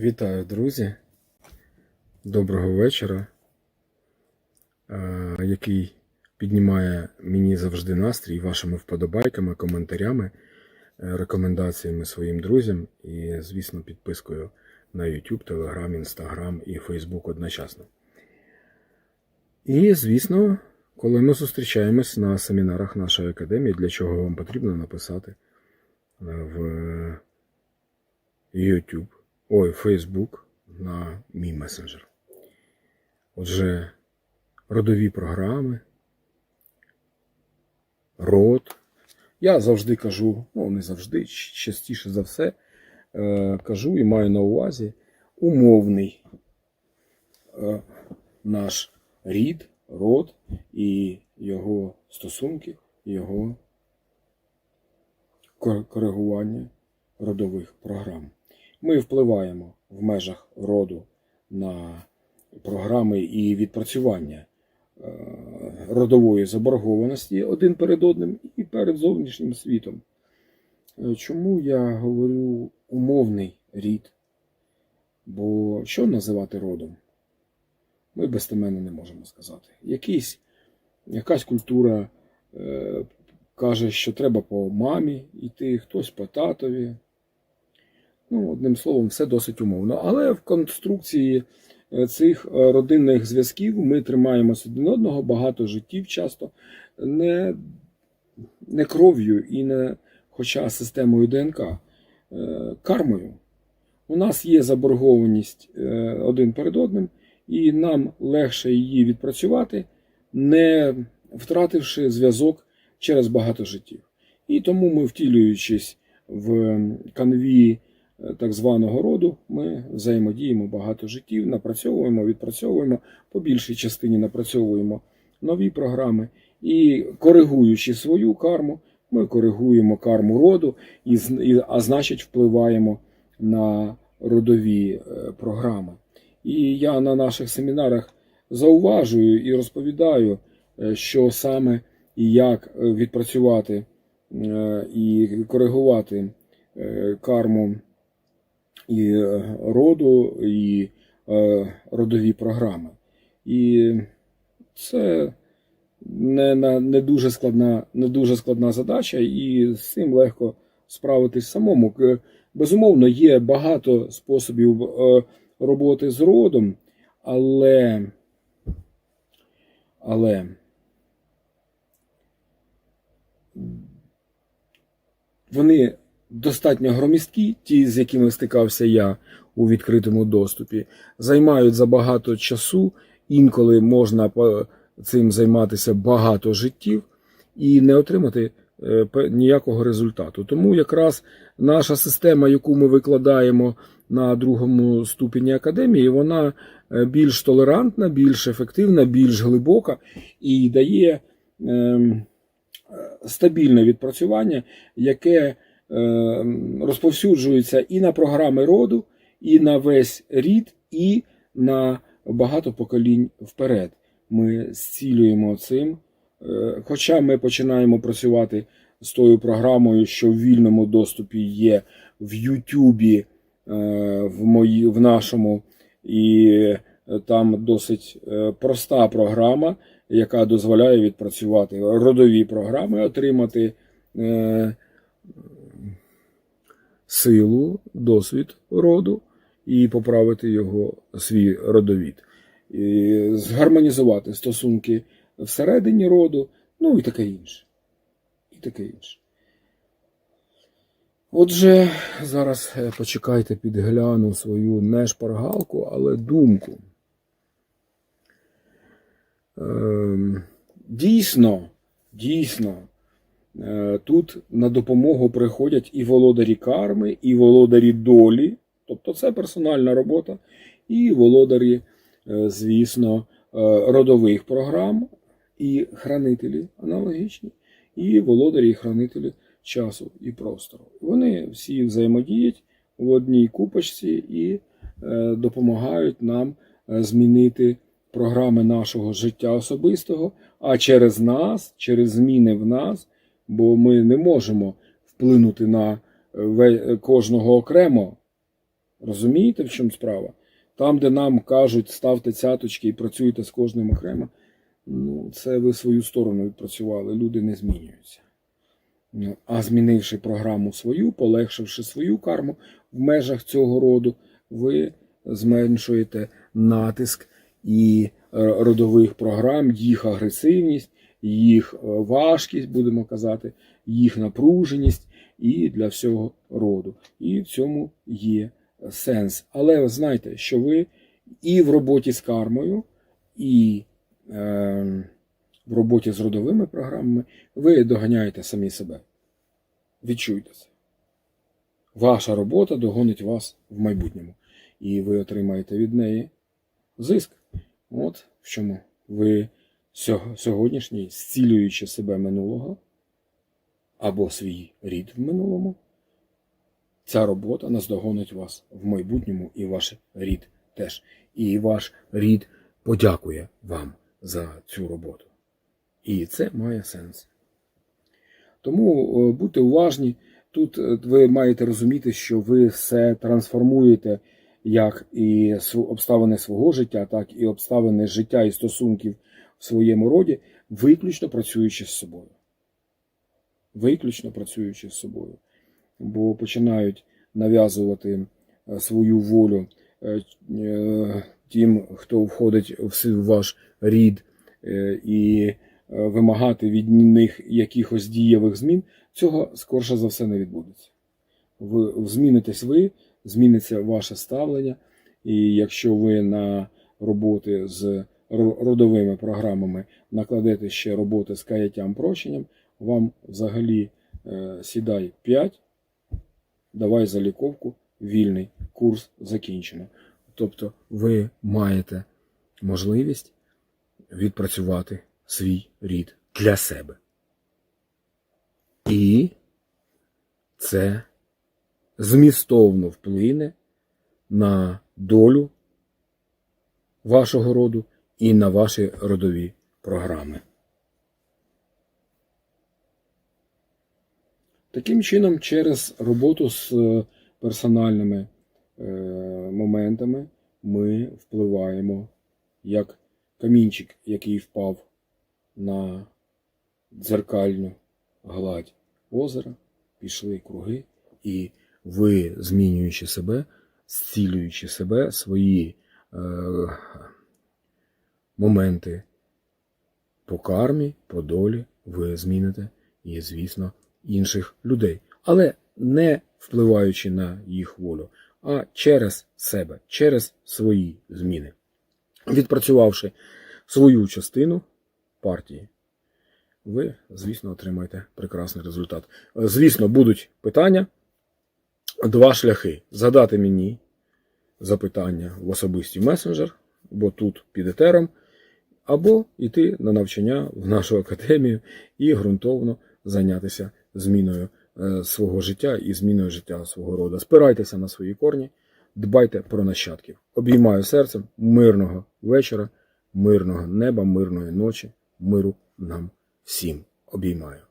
Вітаю, друзі. Доброго вечора, е, який піднімає мені завжди настрій вашими вподобайками, коментарями, е, рекомендаціями своїм друзям і, звісно, підпискою на YouTube, Telegram, Instagram і Facebook одночасно. І, звісно, коли ми зустрічаємось на семінарах нашої академії, для чого вам потрібно написати е, в YouTube, ой, Facebook на мій месенджер. Отже, родові програми, род. Я завжди кажу, ну не завжди, частіше за все, е, кажу і маю на увазі умовний е, наш рід, род і його стосунки, його коригування родових програм. Ми впливаємо в межах роду на програми і відпрацювання е, родової заборгованості один перед одним і перед зовнішнім світом. Е, Чому я говорю умовний рід? Бо що називати родом? Ми безтеменно не можемо сказати. Якийсь, якась культура е, каже, що треба по мамі йти, хтось по татові. Ну, одним словом, все досить умовно. Але в конструкції е, цих е, родинних зв'язків ми тримаємося один одного, багато життів часто не, не кров'ю і не, хоча системою ДНК, е, кармою. У нас є заборгованість один перед одним, і нам легше її відпрацювати, не втративши зв'язок через багато життів. І тому ми, втілюючись в канві так званого роду, ми взаємодіємо багато життів, напрацьовуємо, відпрацьовуємо, по більшій частині напрацьовуємо нові програми і коригуючи свою карму, ми коригуємо карму роду, і, а значить, впливаємо на родові е, програми. І я на наших семінарах зауважую і розповідаю, е, що саме і як е, відпрацювати і коригувати карму і е, роду, і е, родові програми. І це не, не, дуже складна, не дуже складна задача, і з цим легко справитись самому. Безумовно, є багато способів е, роботи з родом, але, але вони достатньо громісткі, ті, з якими стикався я у відкритому доступі, займають забагато часу, інколи можна цим займатися багато життів і не отримати е, ніякого результату. Тому якраз наша система, яку ми викладаємо на другому ступені академії, вона е, більш толерантна, більш ефективна, більш глибока і дає ем, е, стабільне відпрацювання, яке е, розповсюджується і на програми роду, і на весь рід, і на багато поколінь вперед. Ми зцілюємо цим. Е, Хоча ми починаємо працювати з тою програмою, що в вільному доступі є в Ютубі, е, в, в нашому, і там досить проста програма, яка дозволяє відпрацювати родові програми, отримати силу, досвід роду і поправити його свій родовід, і згармонізувати стосунки всередині роду, ну і таке інше. І таке інше. Отже, зараз е, почекайте, підгляну свою не шпаргалку, але думку. Ем, Дійсно, дійсно, тут на допомогу приходять і володарі карми, і володарі долі, тобто це персональна робота, і володарі, е, звісно, е, родових програм, і хранителі аналогічні, і володарі і хранителі часу і простору. Вони всі взаємодіють в одній купочці і е, допомагають нам е, змінити програми нашого життя особистого, а через нас, через зміни в нас, бо ми не можемо вплинути на е, кожного окремо Розумієте, в чому справа? Там, де нам кажуть, ставте цяточки і працюйте з кожним окремо, ну, це ви свою сторону відпрацювали, люди не змінюються. Ну, А змінивши програму свою, полегшивши свою карму в межах цього роду, ви зменшуєте натиск і е, родових програм, їх агресивність, їх е, важкість, будемо казати, їх напруженість і для всього роду. І в цьому є сенс. Але ви знаєте, що ви і в роботі з кармою, і е, в роботі з родовими програмами ви доганяєте самі себе. Відчуйте це. Ваша робота догонить вас в майбутньому. І ви отримаєте від неї зиск. От в чому ви сьогоднішній, зцілюючи себе минулого або свій рід в минулому, ця робота наздогонить вас в майбутньому і ваш рід теж. І ваш рід подякує вам за цю роботу. І це має сенс. Тому е, будьте уважні. Тут е, ви маєте розуміти, що ви все трансформуєте як і обставини свого життя, так і обставини життя і стосунків в своєму роді, виключно працюючи з собою. Виключно працюючи з собою. Бо починають нав'язувати е, свою волю е, е, тим, хто входить в ваш рід, і вимагати від них якихось дієвих змін, цього скорше за все не відбудеться. Ви змінитесь ви, зміниться ваше ставлення, і якщо ви на роботи з родовими програмами накладете ще роботи з каяттям прощенням, вам взагалі е, сідай 5, давай заліковку, вільний курс закінчено. Тобто ви маєте можливість відпрацювати свій рід для себе. І це змістовно вплине на долю вашого роду і на ваші родові програми. Таким чином, через роботу з е, персональними е, моментами ми впливаємо як камінчик, який впав на дзеркальну гладь озера, пішли круги, і ви, змінюючи себе, зцілюючи себе, свої е, моменти по кармі, по долі, ви зміните і, звісно, інших людей. Але не впливаючи на їх волю, а через себе, через свої зміни. Відпрацювавши свою частину партії, ви, звісно, отримаєте прекрасний результат. Звісно, будуть питання. Два шляхи: задати мені запитання в особистий месенджер, бо тут під етером, або йти на навчання в нашу академію і ґрунтовно зайнятися зміною е, свого життя і зміною життя свого роду. Спирайтеся на свої корні, дбайте про нащадків. Обіймаю серцем мирного вечора, мирного неба, мирної ночі, миру нам всім. Обіймаю.